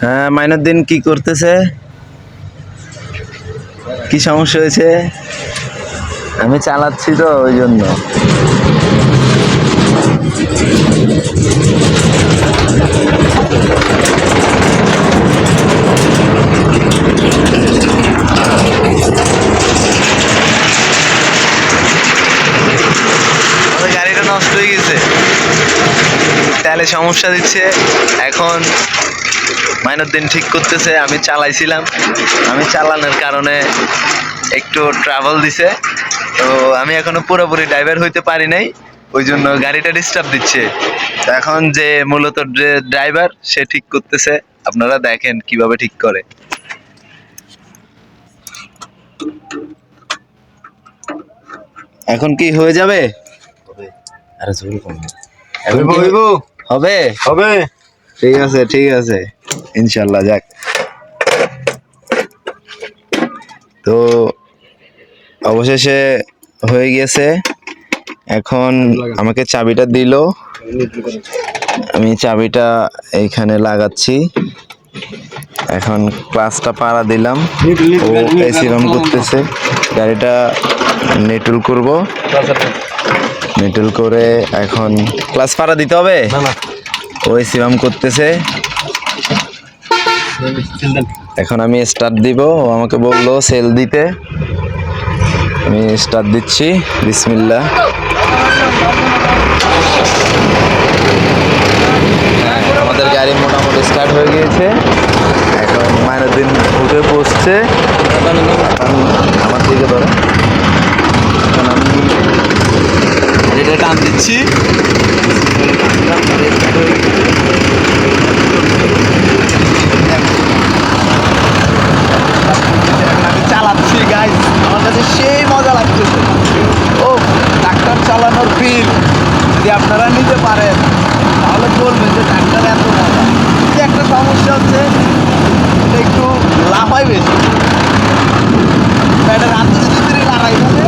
হ্যাঁ মাইনুদ্দিন কি করতেছে? কি সমস্যা হয়েছে? আমি চালাচ্ছি তো ওই জন্য আমাদের গাড়িটা নষ্ট হয়ে গেছে তেলে সমস্যা দিচ্ছে। এখন মাইনুদ্দিন ঠিক করতেছে আমি চালাইছিলাম। আমি চালানোর কারণে একটু ট্রাভেল দিছে। তো আমি এখনও পুরোপুরি ড্রাইভার হইতে পারি নাই ওই জন্য গাড়িটা ডিস্টার্ব দিচ্ছে। তো এখন যে মূলত যে ড্রাইভার সে ঠিক করতেছে। আপনারা দেখেন কীভাবে ঠিক করে। এখন কি হয়ে যাবে? আরে জোর কম এখন কি হবে? হবে। ঠিক আছে ঠিক আছে। ইনশাল্লাহ যাক। তো অবশেষে হয়ে গেছে এখন আমাকে চাবিটা দিল। আমি চাবিটা এইখানে লাগাচ্ছি। এখন ক্লাসটা পাড়া দিলাম। ও এসি রান করতেছে। গাড়িটা নেটুল করব। নেটুল করে এখন ক্লাস পাড়া দিতে হবে? না না। ওই সিরাম করতেছে। এখন আমি স্টার্ট দিব। ও আমাকে বলল সেল দিতে। আমি স্টার্ট দিচ্ছি। বিসমিল্লা আমাদের গাড়ি মোটামুটি স্টার্ট হয়ে গিয়েছে। এখন মাইনুদ্দিন উঠে বসছে এখন আমার দিকে ধরে এখন আমি গাড়িটা টান দিচ্ছি। আমি চালাচ্ছি গাইজ আমার কাছে সেই মজা লাগতেছে। ও ট্রাক্টর চালানোর ফিল যদি আপনারা নিতে পারেন, তাহলে বলবেন যে ট্রাক্টর এত মজা। কিন্তু একটা সমস্যা হচ্ছে একটু লাফাই বেশি। ব্যাটার আন্তর্জাতিক লড়াই হবে